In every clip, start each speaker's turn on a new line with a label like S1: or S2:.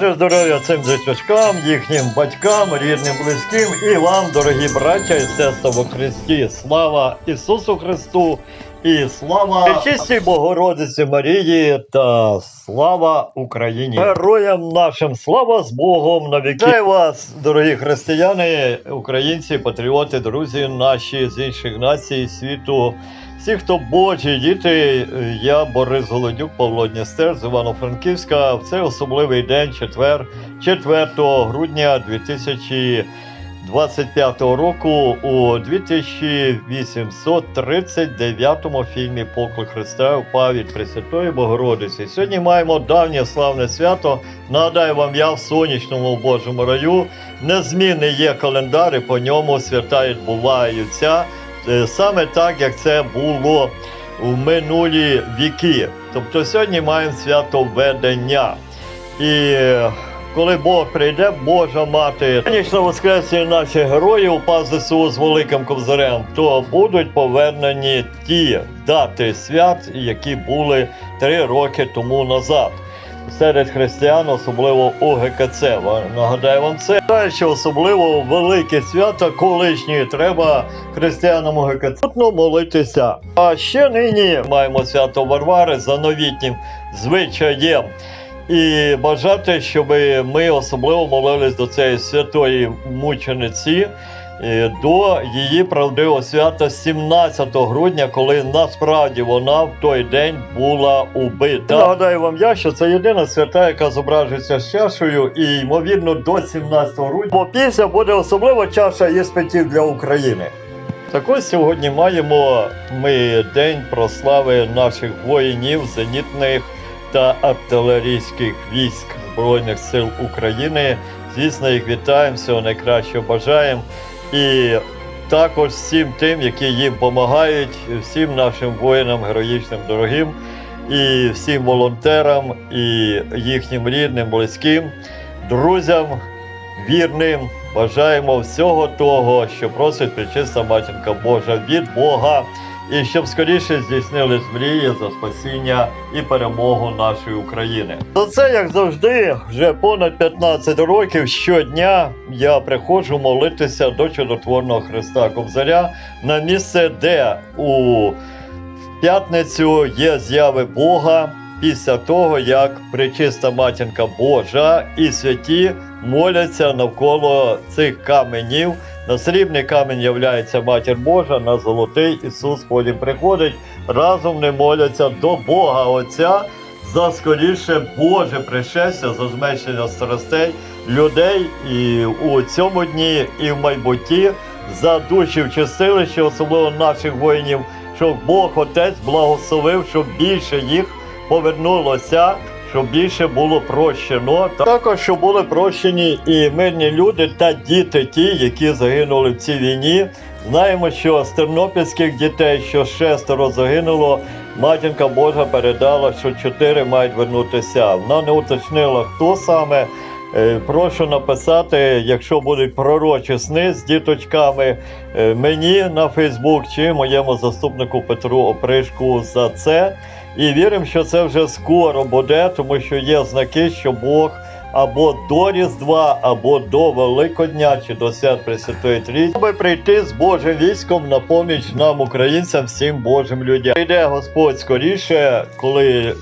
S1: Боже здоров'я цим діточкам, їхнім батькам, рідним, близьким і вам, дорогі браття і сестри во Христі. Слава Ісусу Христу і слава чистій Богородиці Марії та слава Україні. Героям нашим слава з Богом на віки. Вас, дорогі християни, українці, патріоти, друзі наші з інших націй світу. Всі, хто Божі діти, я Борис Голодюк, Павло Дністер з Івано-Франківська. В цей особливий день, четвер, 4 грудня 2025 року у 2839 фільмі Поклик Христа впав від Пресвятої Богородиці. Сьогодні маємо давнє славне свято. Нагадаю вам, я в сонячному Божому раю. Незмінний є календар, і по ньому свята відбуваються. Е, саме так, як це було у минулі віки. Тобто сьогодні маємо свято ведення. І е, коли Бог прийде, Божа мати, сонячно воскресні наші герої упав ЗСУ з великим ковзарем, то будуть повернені ті дати свят, які були три роки тому назад. Серед християн, особливо УГКЦ. Ва- Нагадаю вам це. Знаю, що особливо велике свято колишнє треба християнам УГКЦ Потрібно молитися. А ще нині маємо свято Варвари за новітнім звичаєм. І бажати, щоб ми особливо молились до цієї святої мучениці. Е, До її правдивого свята 17 грудня, коли насправді вона в той день була убита. Нагадаю вам я, що це єдина свята, яка зображується з чашею, і ймовірно до 17 грудня. Бо після буде особлива чаша іспитів для України. Так ось сьогодні маємо ми день прослави наших воїнів, зенітних та артилерійських військ Збройних сил України. Звісно, їх вітаємо, всього найкращого бажаємо. І також всім тим, які їм допомагають, всім нашим воїнам героїчним дорогим, і всім волонтерам, і їхнім рідним, близьким, друзям, вірним. Бажаємо всього того, що просить причиста Матінка Божа від Бога, і щоб скоріше здійснились мрії за спасіння і перемогу нашої України. За це, як завжди, вже понад 15 років щодня я приходжу молитися до чудотворного Христа Кобзаря на місце, де у п'ятницю є зяви Бога після того, як пречиста матінка Божа і святі моляться навколо цих каменів. На срібний камінь являється матір Божа, на золотий Ісус потім приходить. Разом не моляться до Бога Отця за скоріше Боже пришестя, за зменшення страстей людей і у цьому дні, і в майбутті за душі в чистилищі, особливо наших воїнів, щоб Бог Отець благословив, щоб більше їх повернулося, щоб більше було прощено. Також щоб були прощені і мирні люди та діти, ті, які загинули в цій війні. Знаємо, що з тернопільських дітей, що шестеро загинуло, матінка Божа передала, що чотири мають вернутися. Вона не уточнила, хто саме. Е, Прошу написати, якщо будуть пророчі сни з діточками, е, мені на Фейсбук чи моєму заступнику Петру Опришку за це. І віримо, що це вже скоро буде, тому що є знаки, що Бог або до Різдва, або до Великодня, чи до свят Пресвятої Трійці, аби прийти з Божим військом на поміч нам, українцям, всім Божим людям. Прийде Господь скоріше, коли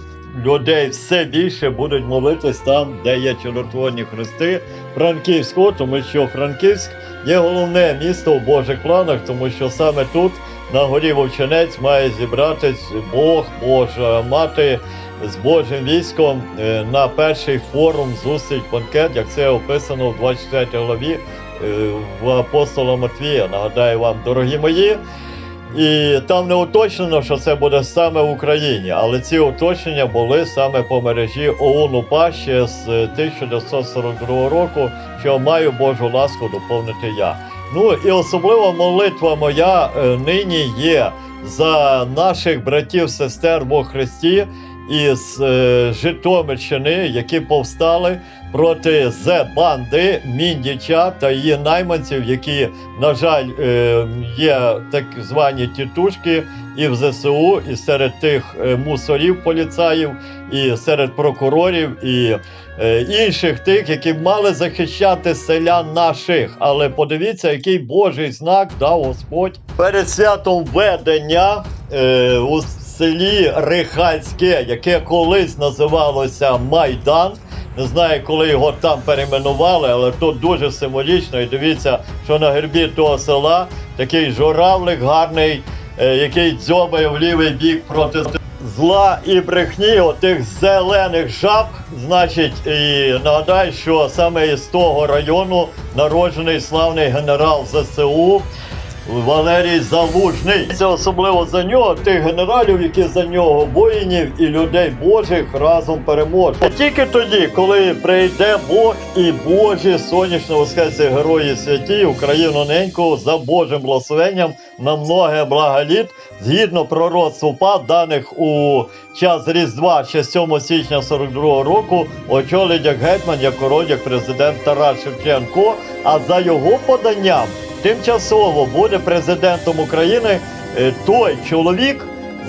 S1: людей все більше будуть молитись там, де є чудотворні хрести Франківського, тому що Франківськ є головне місто в Божих планах, тому що саме тут на горі Вовчинець має зібратись Бог, Божа мати з Божим військом е, на перший форум зустріч банкет, як це описано в 24 главі е, в апостола Матвія. Нагадаю вам, дорогі мої. І там не уточнено, що це буде саме в Україні, але ці уточнення були саме по мережі ОУН УПА ще з е, 1942 року, що маю Божу ласку доповнити я. Ну і особлива молитва моя е, нині є за наших братів, сестер во Христі, із е, Житомирщини, які повстали проти Зе-банди Міндіча та її найманців, які, на жаль, е, є так звані тітушки і в ЗСУ, і серед тих е, мусорів поліцаїв, і серед прокурорів, і е, інших тих, які мали захищати селян наших. Але подивіться, який Божий знак дав Господь перед святом ведення у селі Рихальське, яке колись називалося Майдан. Не знаю, коли його там перейменували, але тут дуже символічно. І дивіться, що на гербі того села такий журавлик гарний, е, який дзьобає в лівий бік проти зла і брехні отих зелених жаб. Значить, і нагадаю, що саме із того району народжений славний генерал ЗСУ. Валерій Залужний. Це особливо за нього, тих генералів, які за нього воїнів і людей Божих разом переможуть. Тільки тоді, коли прийде Бог і Божі сонячно воскресі герої святі, Україну неньку за Божим благословенням на многе благоліт, згідно пророцтву ПАД, даних у час Різдва ще 7 січня 42 року, очолить як гетьман, як король, як президент Тарас Шевченко. А за його поданням тимчасово буде президентом України е, той чоловік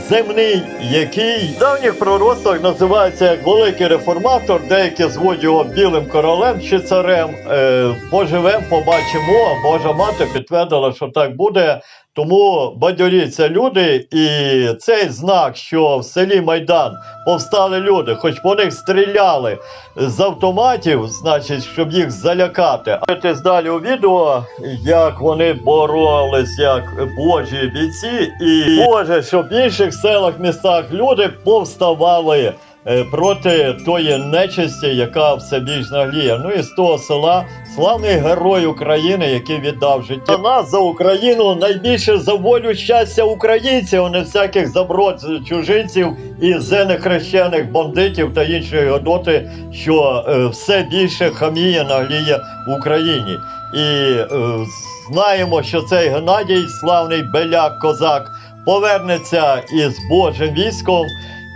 S1: земний, який в давніх пророцтвах називається як великий реформатор, деякі звуть його білим королем чи царем. Е, Поживемо, побачимо. Божа мати підтвердила, що так буде. Тому бадьоріться люди, і цей знак, що в селі Майдан повстали люди, хоч по них стріляли з автоматів, значить, щоб їх залякати. А дивитесь далі у відео, як вони боролись як божі бійці, і Боже, щоб в інших селах, містах люди повставали. Е, Проти тої нечисті, яка все більш нагліє. Ну і з того села славний герой України, який віддав життя. Нас за Україну найбільше за волю щастя українців, а не всяких заброд чужинців і зенехрещених бандитів та іншої годоти, що е, все більше хаміє, нагліє в Україні. І е, знаємо, що цей Геннадій, славний беляк, козак, повернеться із Божим військом.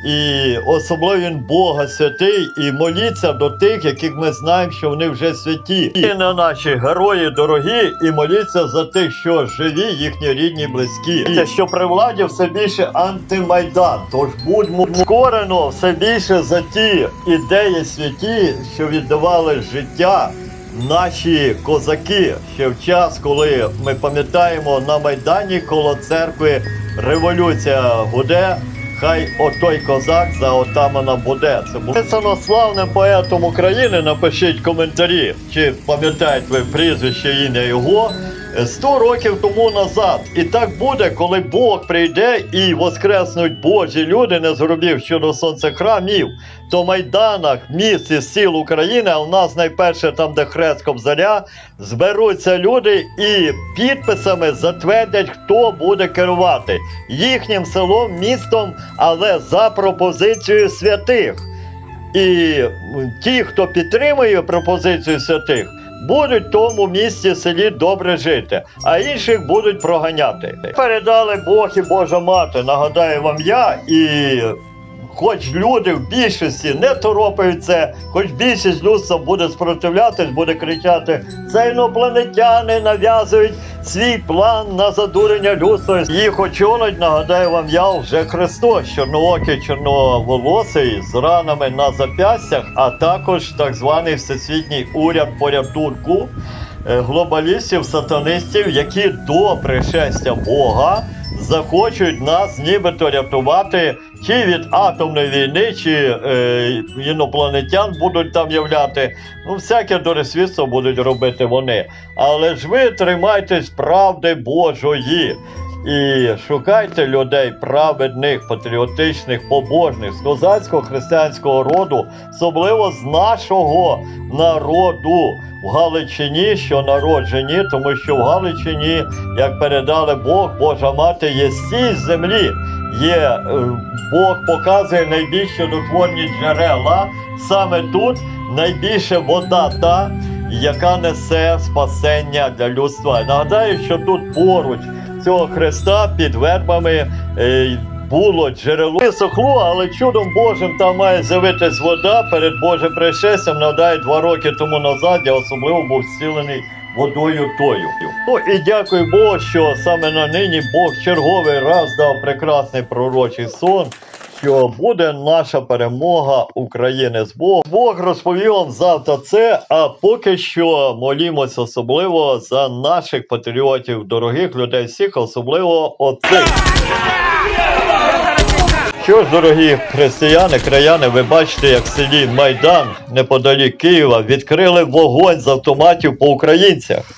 S1: І особливо він Бога святий, і моліться до тих, яких ми знаємо, що вони вже святі. І на наші герої дорогі, і моліться за тих, що живі, їхні рідні, близькі. І що при владі все більше антимайдан. Тож будьмо скорено все більше за ті ідеї святі, що віддавали життя. Наші козаки ще в час, коли ми пам'ятаємо на майдані коло церкви революція гуде. Хай отой козак за отамана буде. Це було славним поетом України. Напишіть коментарі, чи пам'ятаєте ви прізвище ім'я його. Е, 100 років тому назад. І так буде, коли Бог прийде і воскреснуть Божі люди, не зробив щодо сонцехрамів, то в майданах, міст і сіл України, а в нас найперше там, де хрест Кобзаря, зберуться люди і підписами затвердять, хто буде керувати їхнім селом, містом, але за пропозицією святих. І ті, хто підтримує пропозицію святих, будуть в тому місці селі добре жити, а інших будуть проганяти. Передали Бог і Божа мати. Нагадаю вам я і. Хоч люди в більшості не торопають це, хоч більшість людства буде спротивлятись, буде кричати, це інопланетяни нав'язують свій план на задурення людства. Їх очолить, нагадаю вам я вже Христос, чорноокий, чорноволосий, з ранами на запястях, а також так званий всесвітній уряд порятунку глобалістів, сатанистів, які до пришестя Бога захочуть нас нібито рятувати чи від атомної війни, чи е, інопланетян будуть там являти. Ну, всяке доросвідство будуть робити вони. Але ж ви тримайтесь правди Божої. І шукайте людей праведних, патріотичних, побожних, з козацького християнського роду, особливо з нашого народу в Галичині, що народжені, тому що в Галичині, як передали Бог, Божа мати, є сіль землі. Є е, Бог показує найбільш чудотворні джерела. Саме тут найбільше вода та, яка несе спасення для людства. Нагадаю, що тут поруч цього хреста під вербами е, було джерело. Висохло, але чудом Божим там має з'явитись вода перед Божим пришестям. Нагадаю, два роки тому назад я особливо був зцілений водою тою. Ну і дякую Богу, що саме на нині Бог черговий раз дав прекрасний пророчий сон. Що буде наша перемога України з Богом. Бог розповів вам завтра це. А поки що молімось особливо за наших патріотів, дорогих людей, всіх, особливо оцих. Що ж, дорогі християни, краяни, ви бачите, як в селі Майдан неподалік Києва відкрили вогонь з автоматів по українцях.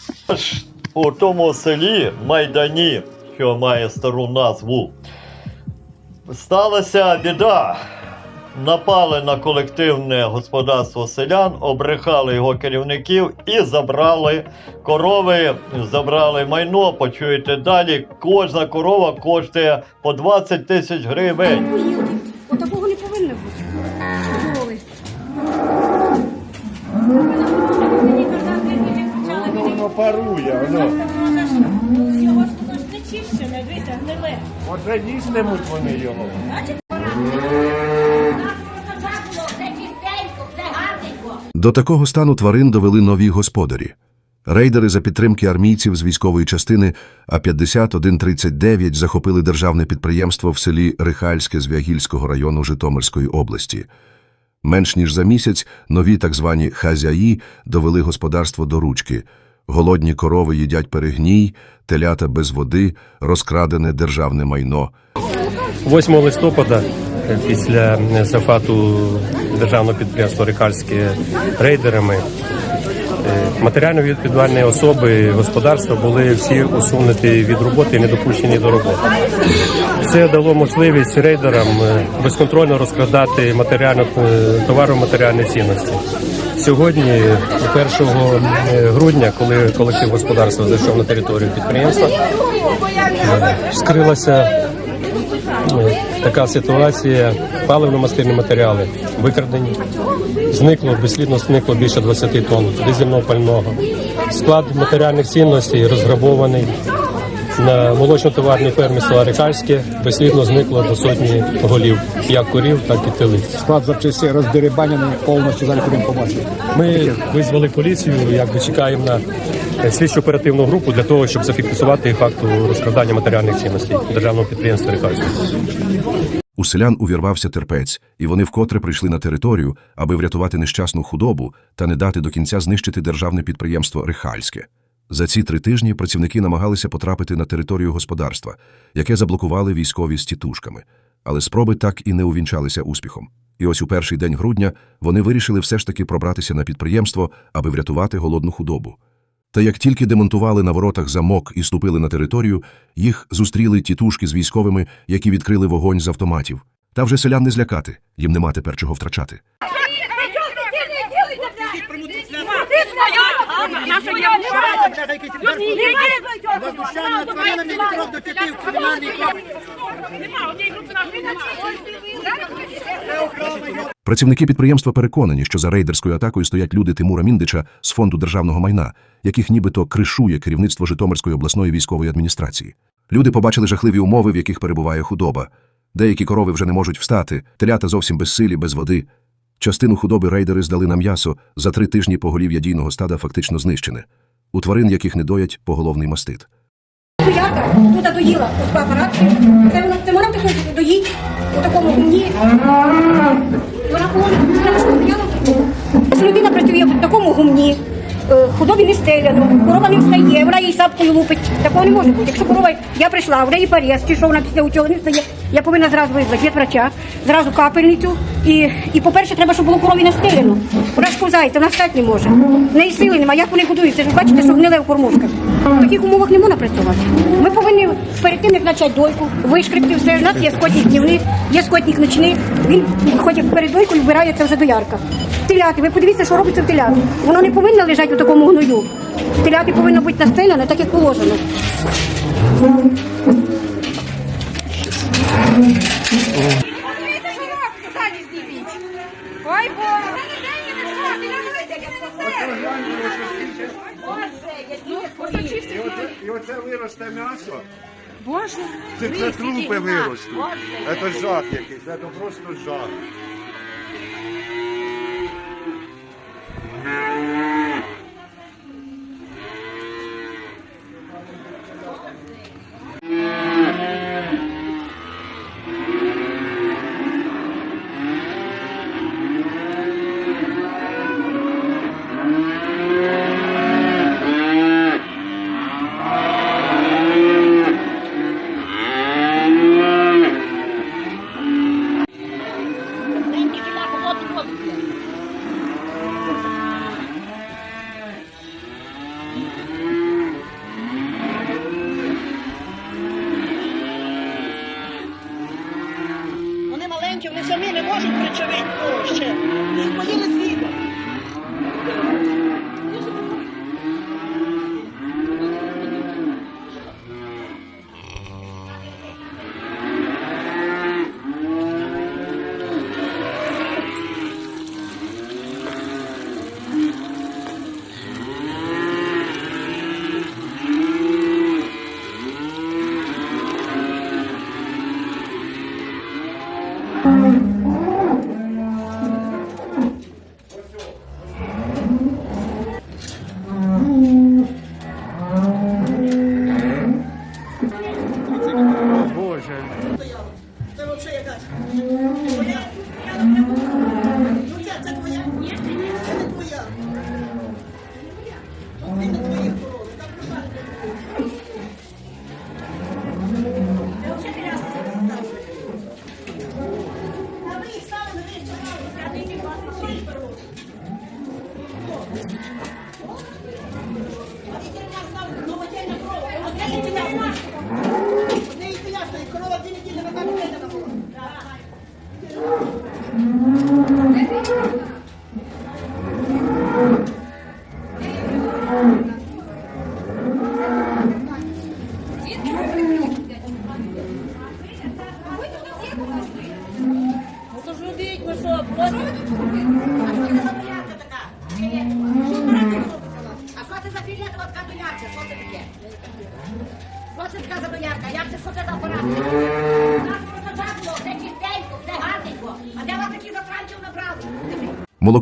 S1: У тому селі Майдані, що має стару назву, сталася біда. Напали на колективне господарство селян, обрехали його керівників і забрали корови, забрали майно. Почуєте далі. Кожна корова коштує по 20 тисяч гривень.
S2: Отакого не повинно бути.
S3: Воно парує, воно.
S4: Його ж тут ж не чищене, витяг, гниле.
S3: Оце їстимуть вони його.
S5: До такого стану тварин довели нові господарі. Рейдери за підтримки армійців з військової частини А-5139 захопили державне підприємство в селі Рихальське Звягільського району Житомирської області. Менш ніж за місяць нові так звані хазяї довели господарство до ручки. Голодні корови їдять перегній, телята без води, розкрадене державне майно.
S6: 8 листопада е, після зафату захвату державного підприємства Рикальське рейдерами е, матеріально відповідальні особи господарства були всі усунуті від роботи і не допущені до роботи. Це дало можливість рейдерам е, безконтрольно розкрадати матеріально е, товару матеріальні цінності. Сьогодні, 1 е, грудня, коли колектив господарства зайшов на територію підприємства, скрилася така ситуація. Паливно-мастильні матеріали викрадені. Зникло, безслідно зникло більше 20 тонн дизельного пального. Склад матеріальних цінностей розграбований. На молочно-товарній фермі села Рикальське безслідно зникло до сотні голів, як корів, так і телиць.
S7: склад запчастей роздерибанений повністю зараз будемо побачити.
S6: Ми визвали поліцію, якби чекаємо на слідчу оперативну групу для того, щоб зафіксувати факту розкрадання матеріальних цінностей державного підприємства Рикальське.
S5: У селян увірвався терпець, і вони вкотре прийшли на територію, аби врятувати нещасну худобу та не дати до кінця знищити державне підприємство Рихальське. За ці три тижні працівники намагалися потрапити на територію господарства, яке заблокували військові з тітушками. Але спроби так і не увінчалися успіхом. І ось у перший день грудня вони вирішили все ж таки пробратися на підприємство, аби врятувати голодну худобу. Та як тільки демонтували на воротах замок і ступили на територію, їх зустріли тітушки з військовими, які відкрили вогонь з автоматів. Та вже селян не злякати, їм нема тепер чого втрачати. Працівники підприємства переконані, що за рейдерською атакою стоять люди Тимура Міндича з фонду державного майна, яких нібито кришує керівництво Житомирської обласної військової адміністрації. Люди побачили жахливі умови, в яких перебуває худоба. Деякі корови вже не можуть встати, телята зовсім безсилі, без води. Частину худоби рейдери здали на м'ясо, за три тижні поголів'я дійного стада фактично знищене. У тварин, яких не доять, поголовний мастит.
S2: Доярка тут доїла по апаратки. Це це вона таке доїть у такому гумні. Вона стояла в такому. Людина працює в такому гумні, худобі не стеляно, корова не встає, вона їй сапкою лупить. Такого не може бути. Якщо корова, я прийшла, в неї порез, чи що вона після цього не встає, я повинна зразу визвати врача, зразу капельницю. І, і по-перше, треба, щоб було корові настелено. Вона ж ковзається, вона встати не може. В неї сили немає, як вони годуються. Ж бачите, що гниле в кормушках. В таких умовах не можна працювати. Ми повинні перед тим, як почати дойку, вишкрипти все. У нас є скотник днівний, є скотник ночний. Він ходить перед дойкою, вбирає це вже доярка. Теляти, ви подивіться, що робиться в. Воно не повинно лежати у такому гною. Теляти повинно бути настеляне, так як положено.
S4: Ой, Боже!
S3: І оце, і оце виросте м'ясо.
S4: Боже,
S3: Це, трупи виростуть. Це жах якийсь, це просто жах.
S8: Yeah. Ну
S4: то ж любіть, ви що, просто.
S8: А що це за фіолетова така доярка? Що це таке? Що це така за доярка? Як це, що це за апарат? У нас просто було, все чистенько, все гарненько. А де вас такі засранців набрали?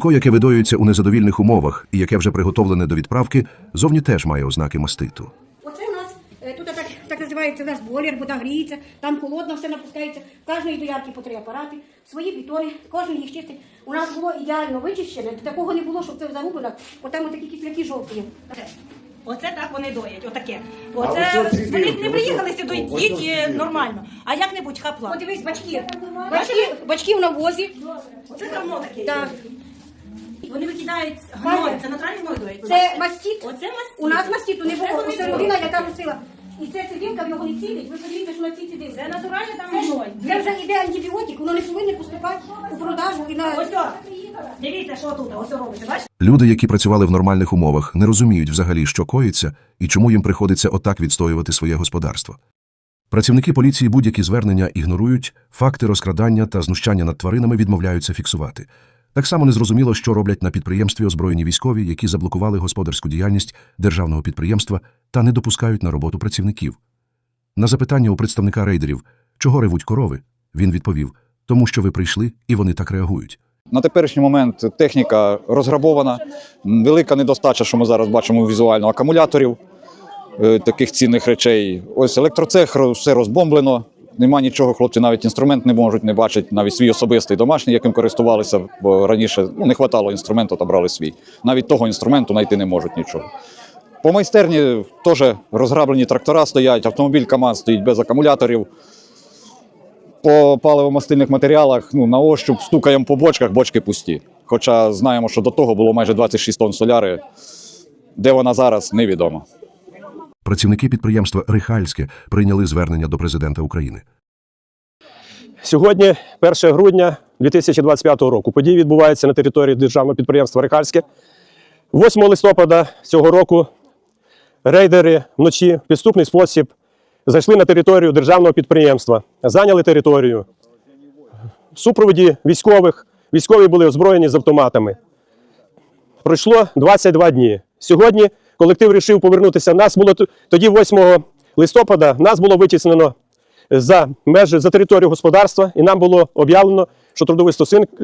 S5: Молоко, яке видоюється у незадовільних умовах і яке вже приготовлене до відправки, зовні теж має ознаки маститу.
S2: Оце у нас е, тут так, так називається наш бойлер, вода гріється, там холодно все напускається. В кожної доярки по три апарати, свої бітони, кожен їх чистить. У нас було ідеально вичищене, такого не було, щоб це загублено. Отам такі кисляки жовті.
S4: Оце так вони доять, отаке.
S3: оце
S4: Оце вони не приїхали сюди,
S3: ці
S4: е, нормально. А як-небудь хапла.
S2: Подивись, бачки. Бачки, бачки в навозі.
S4: Оце давно таке.
S2: Так.
S4: Вони викидають гной, це натуральний гной доять.
S2: Це мастіт.
S4: Оце мастіт.
S2: У нас мастіту не було. Це яка носила. І це цивілка в його не цілить. Ви подивіться, що на ці цивілки.
S4: Це натуральний там гной.
S2: це вже йде антибіотик, воно не повинне поступати у продажу і на
S4: Ось о, дивіться, що тут, ось робиться, бачите?
S5: Люди, які працювали в нормальних умовах, не розуміють взагалі, що коїться і чому їм приходиться отак відстоювати своє господарство. Працівники поліції будь-які звернення ігнорують, факти розкрадання та знущання над тваринами відмовляються фіксувати. Так само незрозуміло, що роблять на підприємстві озброєні військові, які заблокували господарську діяльність державного підприємства та не допускають на роботу працівників. На запитання у представника рейдерів, чого ревуть корови, він відповів: тому що ви прийшли і вони так реагують.
S9: На теперішній момент техніка розграбована, велика недостача, що ми зараз бачимо візуально, акумуляторів, е, таких цінних речей. Ось електроцех все розбомблено. Нема нічого, хлопці навіть інструмент не можуть, не бачать, навіть свій особистий домашній, яким користувалися, бо раніше ну, не вистачало інструменту, то брали свій. Навіть того інструменту знайти не можуть нічого. По майстерні теж розграблені трактора стоять, автомобіль КАМАЗ стоїть без акумуляторів. По паливо-мастильних матеріалах ну, на ощуп стукаємо по бочках, бочки пусті. Хоча знаємо, що до того було майже 26 тонн соляри. Де вона зараз, невідомо.
S5: Працівники підприємства Рихальське прийняли звернення до президента України.
S6: Сьогодні, 1 грудня 2025 року, події відбуваються на території державного підприємства Рекальське. 8 листопада цього року рейдери вночі в підступний спосіб зайшли на територію державного підприємства, зайняли територію. В супроводі військових військові були озброєні з автоматами. Пройшло 22 дні. Сьогодні колектив вирішив повернутися. Нас було тоді 8 листопада нас було витіснено за межі за територію господарства, і нам було об'явлено, що трудові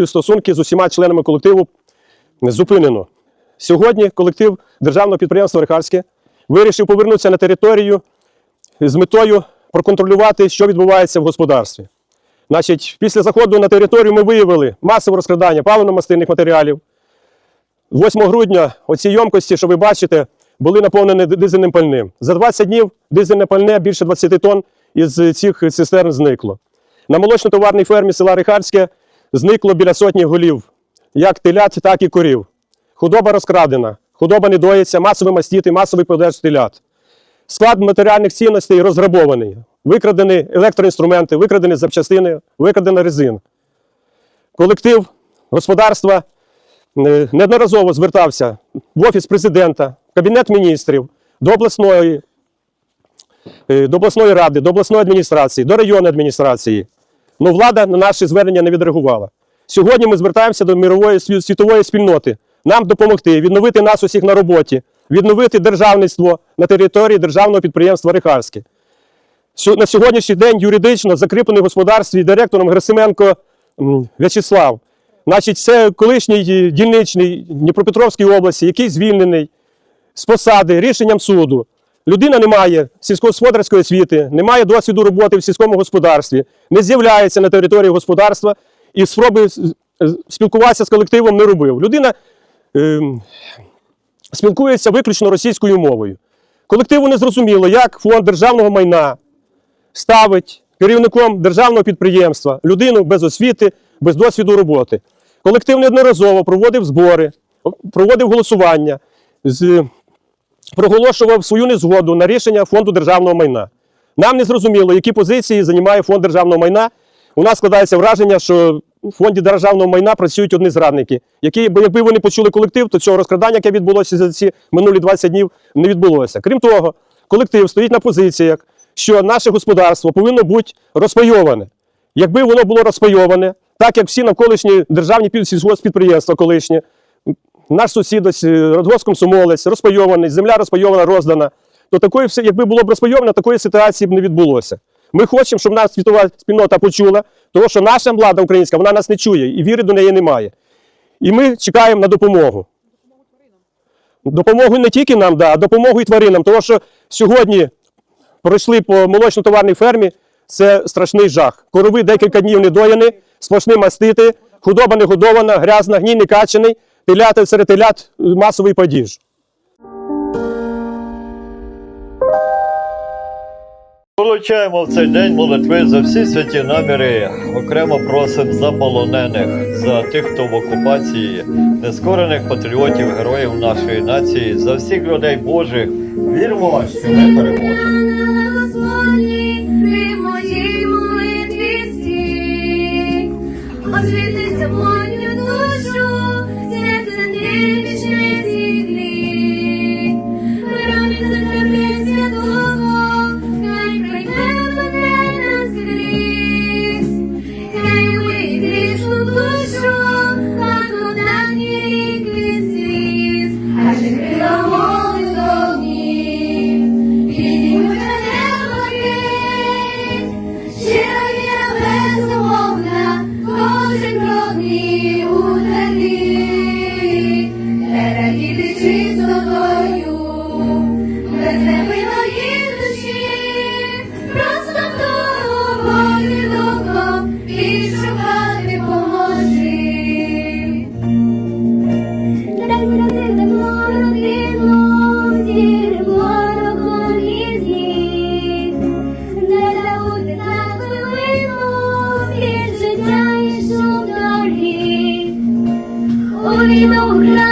S6: стосунки, з усіма членами колективу зупинено. Сьогодні колектив державного підприємства Рихарське вирішив повернутися на територію з метою проконтролювати, що відбувається в господарстві. Значить, після заходу на територію ми виявили масове розкрадання паливно-мастильних матеріалів. 8 грудня оці ємкості, що ви бачите, були наповнені дизельним пальним. За 20 днів дизельне пальне більше 20 тонн із цих цистерн зникло. На молочно-товарній фермі села Рихарське зникло біля сотні голів, як телят, так і корів. Худоба розкрадена, худоба не доїться, масовий мастіт і масовий продаж телят. Склад матеріальних цінностей розграбований. Викрадені електроінструменти, викрадені запчастини, викрадена резина. Колектив господарства е, неодноразово звертався в офіс президента, кабінет міністрів, до обласної, е, до обласної ради, до обласної адміністрації, до районної адміністрації. Ну, влада на наші звернення не відреагувала. Сьогодні ми звертаємося до мирової світової спільноти. Нам допомогти відновити нас усіх на роботі, відновити державництво на території державного підприємства Рихарське. На сьогоднішній день юридично закріплений в господарстві директором Герасименко В'ячеслав. Значить, це колишній е, дільничний Дніпропетровської області, який звільнений з посади рішенням суду. Людина не має сільськогосподарської освіти, не має досвіду роботи в сільському господарстві, не з'являється на території господарства і спроби спілкуватися з колективом не робив. Людина ем, спілкується виключно російською мовою. Колективу не зрозуміло, як фонд державного майна ставить керівником державного підприємства людину без освіти, без досвіду роботи. Колектив неодноразово проводив збори, проводив голосування, з- проголошував свою незгоду на рішення фонду державного майна. Нам не зрозуміло, які позиції займає фонд державного майна. У нас складається враження, що в фонді державного майна працюють одні зрадники, які, якби вони почули колектив, то цього розкрадання, яке відбулося за ці минулі 20 днів, не відбулося. Крім того, колектив стоїть на позиціях, що наше господарство повинно бути розпайоване. Якби воно було розпайоване, так як всі навколишні державні під- сільгосппідприємства колишні, наш сусід ось е, Радгосп Комсомолець, розпайований, земля розпайована, роздана, то такої, якби було б розпайовано, такої ситуації б не відбулося. Ми хочемо, щоб нас світова спільнота почула, тому що наша влада українська вона нас не чує і віри до неї немає. І ми чекаємо на допомогу. Допомогу не тільки нам, да, а допомогу і тваринам. Тому що сьогодні пройшли по молочно-товарній фермі, це страшний жах. Корови декілька днів не дояні, сплошні мастити, худоба не годована, грязна, гній не качений, телята серед телят масовий падіж.
S1: Получаємо в цей день молитви за всі святі наміри. Окремо просимо за полонених, за тих, хто в окупації, нескорених патріотів, героїв нашої нації, за всіх людей Божих. Віримо, що ми переможемо.
S10: Ти моїй молитві освітиться Hallelujah.